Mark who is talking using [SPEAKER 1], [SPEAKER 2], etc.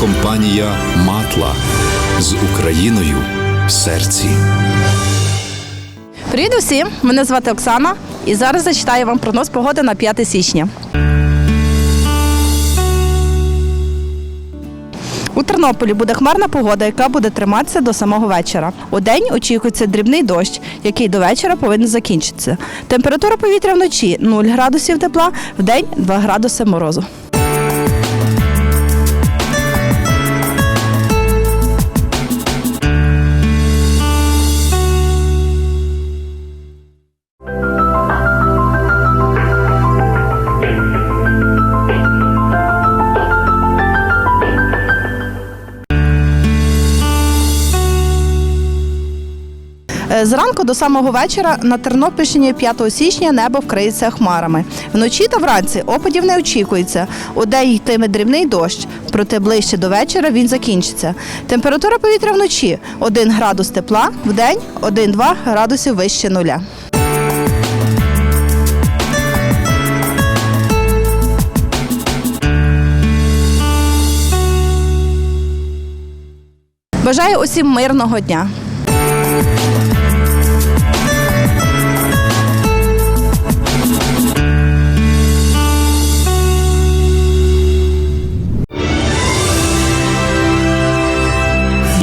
[SPEAKER 1] компанія Матла з Україною в серці.
[SPEAKER 2] Привіт усім! Мене звати Оксана, і зараз зачитаю вам прогноз погоди на 5 січня. У Тернополі буде хмарна погода, яка буде триматися до самого вечора. У день очікується дрібний дощ, який до вечора повинен закінчитися. Температура повітря вночі 0 градусів тепла, в день 2 градуси морозу. Зранку до самого вечора на Тернопільщині 5 січня небо вкриється хмарами. Вночі та вранці опадів не очікується. У день йтиме дрібний дощ, проте ближче до вечора він закінчиться. Температура повітря вночі 1 градус тепла, в день 1-2 градусів вище нуля. Бажаю усім мирного дня.